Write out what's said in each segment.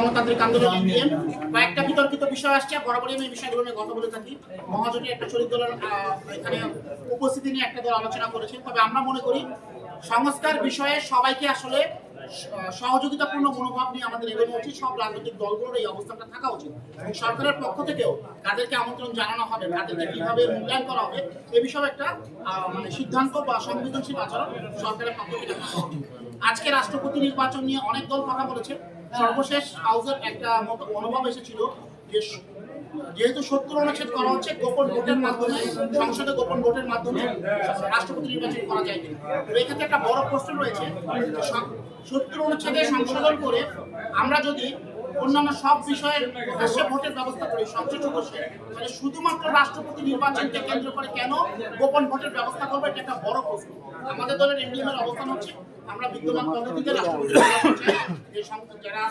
গণতান্ত্রিক আন্দোলন কয়েকটা বিতর্কিত বিষয় আসছে। বরাবরই আমি এই বিষয়গুলো নিয়ে কথা বলে থাকি। মহাজোটের একটা শরীর দলের এখানে উপস্থিতি নিয়ে একটা দল আলোচনা করেছে। তবে আমরা মনে করি সংস্কার বিষয়ে সবাইকে আসলে সহযোগিতাপূর্ণ মনোভাব নিয়ে আমাদের এগোনো উচিত। সব রাজনৈতিক দলগুলোর এই অবস্থানটা থাকা উচিত। সরকারের পক্ষ থেকেও কাদেরকে আমন্ত্রণ জানানো হবে কাদেরকে কীভাবে মূল্যায়ন করা হবে, এ বিষয়ে একটা মানে সিদ্ধান্ত বা সংবেদনশীল আচরণ সরকারের পক্ষ থেকে থাকা উচিত। আজকে রাষ্ট্রপতি নির্বাচন নিয়ে অনেক দল কথা বলেছে। সর্বশেষ হাউসের একটা মনোভাব এসেছিল যে যেহেতু সত্তর অনুচ্ছেদ করা হচ্ছে, গোপন ভোটের মাধ্যমে, সংসদে গোপন ভোটের মাধ্যমে রাষ্ট্রপতি নির্বাচন করা যায় তো এক্ষেত্রে একটা বড় প্রশ্ন রয়েছে সত্তর অনুচ্ছেদে সংশোধন করে আমরা যদি অন্যান্য সব বিষয়ের প্রকাশ্যে ভোটের ব্যবস্থা করি, সংসদ সদস্যে, তাহলে শুধুমাত্র রাষ্ট্রপতি নির্বাচনকে কেন্দ্র করে কেন গোপন ভোটের ব্যবস্থা করবে? এটা একটা বড় প্রশ্ন। আমাদের দলের এনডিএম এর অবস্থান হচ্ছে আমরা বিদ্যমান পদ্ধতিতে যারা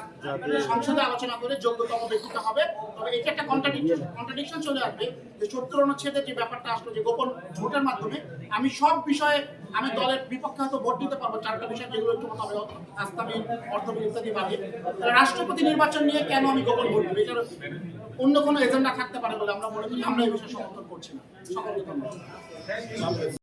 সংসদে আলোচনা করে যোগ্যতম ব্যক্তিটা হবে। তবে এটা একটা কন্ট্রাডিকশন কন্ট্রাডিকশন চলে আসবে যে সত্তর অনুচ্ছেদের যে ব্যাপারটা আসলো যে গোপন ভোটের মাধ্যমে আমি সব বিষয়ে আমি দলের বিপক্ষে হয়তো ভোট দিতে পারব চারটা বিষয় যেগুলো একটু কথা হবে আস্তামিল অর্থবিল ইত্যাদি বাদে। রাষ্ট্রপতি নির্বাচন নিয়ে কেন আমি গোপন ভোট দিব? এটার অন্য কোনো এজেন্ডা থাকতে পারে বলে আমরা মনে করি আমরা এই বিষয়ে সমর্থন করছি না। সকলকে ধন্যবাদ